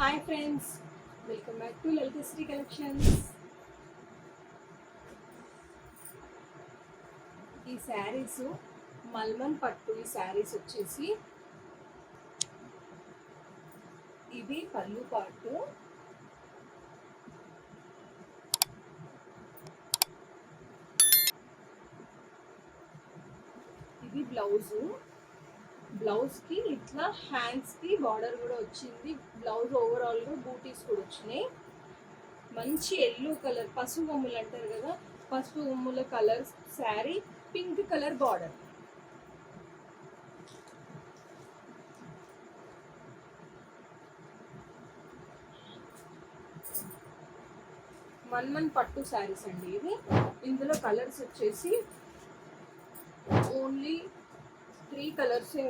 Hi friends welcome back to Lalithasri collections ఈ శారీస్ మల్మన్ పట్టు ఈ శారీస్ వచ్చేసి ఇది పళ్ళు పాటు. ఇది బ్లౌజు బ్లౌజ్కి ఇట్లా హ్యాండ్స్కి బార్డర్ కూడా వచ్చింది. బ్లౌజ్ ఓవరాల్గా బూటీస్ కూడా వచ్చినాయి. మంచి ఎల్లో కలర్ పసుపు బొమ్మలు అంటారు కదా? పసుపు బొమ్మల colour sari pink colour border. మన్మన్ పట్టు శారీస్ అండి ఇది ఇందులో కలర్స్ వచ్చేసి ఓన్లీ थ्री कलर से